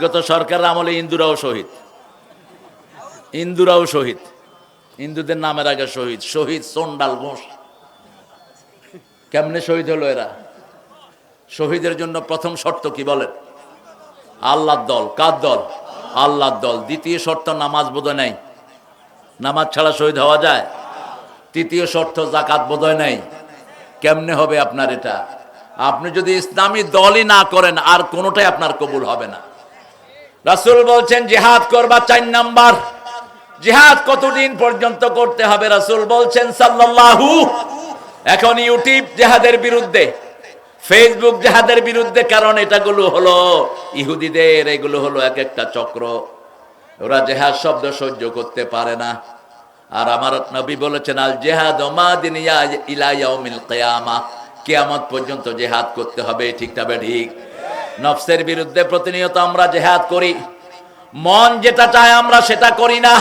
গত সরকার আমলে ইন্দুরাও শহীদ। ইন্দুরাও শহীদ। হিন্দুদের নামের আগে শহীদ। শহীদ সোনডাল ঘোষ। কেমনে শহীদ হলো এরা? শহীদের জন্য প্রথম শর্ত কি বলেন? আল্লাহর দল। কার দল? আল্লাহর দল। দ্বিতীয় শর্ত, নামাজ বোধ নাই। নামাজ ছাড়া শহীদ হওয়া যায়? তৃতীয় শর্ত জাকাত বোধ নাই। কেমনে হবে আপনার এটা? আপনি যদি ইসলামী দলই না করেন, আর কোনোটাই আপনার কবুল হবে না। রাসূল বলছেন, জিহাদ করবা চার নাম্বার। জিহাদ কতদিন পর্যন্ত করতে হবে? রাসূল বলছেন, সাল্লাল্লাহু। এখন ইউটিউব জেহাদের বিরুদ্ধে, ফেসবুক জেহাদের বিরুদ্ধে, কারণ এটাগুলো হলো ইহুদিদের, এগুলো হলো এক একটা চক্র। ওরা জেহাদ শব্দ সহ্য করতে পারে না। আর আমার নবী বলেছেন, আল জেহাদ ওমাদিন ইলা ইয়াউমিল কিয়ামা। কিয়ামত পর্যন্ত জেহাদ করতে হবে, ঠিক তবে ঠিক? নফসের বিরুদ্ধে প্রতিনিয়ত আমরা জেহাদ করি। মন যেটা চায় আমরা সেটা করি না।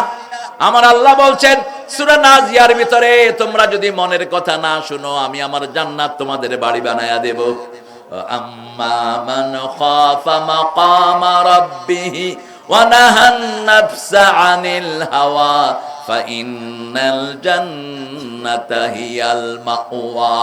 আমার আল্লাহ বলছেন, সূরা নাজিয়ার ভিতরে তোমরা যদি মনের কথা না শুনো, আমি আমার জান্নাত তোমাদের বাড়ি বানায়া দেব। আম্মা মান খাফা মাকামা রাব্বিহি ওয়া নাহান নাফসা আনিল হাওয়া ফাইন্নাল জান্নাতা হিয়াল মাওয়া।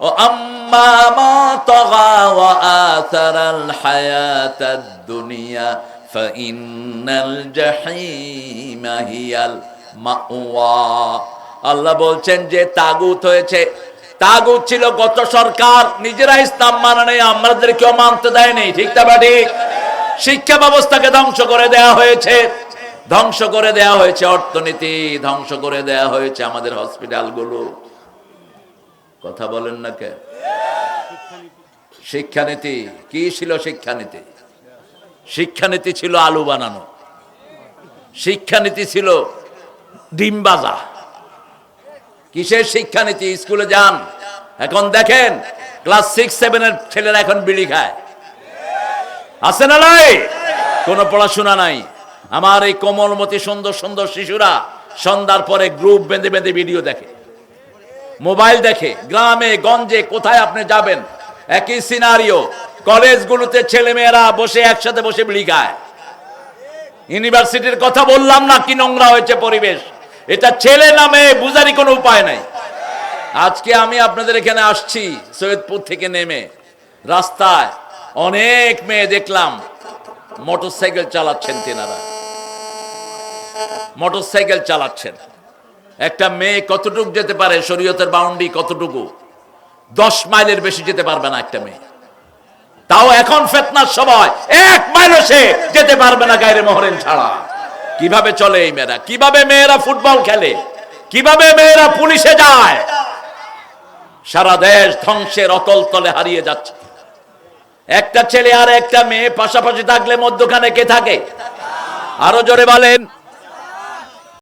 وأما ما طغى وآثر الحياة الدنيا فإن الجحيم هي المأوى আল্লাহ বলছেন যে তাগুত হয়েছে তাগুত ছিল গত সরকার নিজেরা ইসলাম মানে নেই আমাদের কেউ মানতে দেয় নেই ঠিক তা বা ঠিক শিক্ষা ব্যবস্থাকে ধ্বংস করে দেয়া হয়েছে ধ্বংস করে দেয়া হয়েছে অর্থনীতি ধ্বংস করে দেয়া হয়েছে আমাদের হসপিটালগুলো কথা বলেন না কে? শিক্ষানীতি, কি ছিল শিক্ষানীতি? শিক্ষানীতি ছিল আলু বানানো। শিক্ষানীতি ছিল ডিম বাজা কিসের শিক্ষানীতি? স্কুলে যান। এখন দেখেন, ক্লাস সিক্স, সেভেনের ছেলেরা এখন বিড়ি খায়। আছে না নাই? কোনো পড়াশোনা নাই। আমার এই কোমলমতি সুন্দর সুন্দর শিশুরা সন্ধ্যার পরে গ্রুপ বেঁধে বেঁধে ভিডিও দেখে। মোবাইল দেখে, গ্রামে, গঞ্জে কোথায় আপনি যাবেন? একই সিনারিও কলেজগুলোতে ছেলে মেয়েরা বসে একসাথে বসে বিড়ি খায়। ইউনিভার্সিটির কথা বললাম না, কি নোংরা হয়েছে পরিবেশ। এটা ছেলে নামে বুঝারই কোনো উপায় নাই। আজকে আমি আপনাদের এখানে আসছি, সৈয়দপুর থেকে নেমে। রাস্তায় অনেক মেয়ে দেখলাম, মোটরসাইকেল চালাচ্ছেন তেনারা। মোটরসাইকেল চালাচ্ছেন। একটা মেয়ে কতটুকু যেতে পারে, শরীয়তের বাউন্ডি কতটুকু? দশ মাইলের বেশি যেতে পারবে না একটা মেয়ে। তাও এখন ফেতনার সময়, এক মাইলও সে যেতে পারবে না গায়ের মহরেন ছাড়া। কীভাবে চলে এই মেয়েরা? কীভাবে মেয়েরা ফুটবল খেলে? কীভাবে মেয়েরা পুলিশে যায়? সারা দেশ ধ্বংসের অতল তলে হারিয়ে যাচ্ছে। একটা ছেলে আর একটা মেয়ে পাশাপাশি থাকলে মধ্যখানে কে থাকে? আরও জোরে বলেন।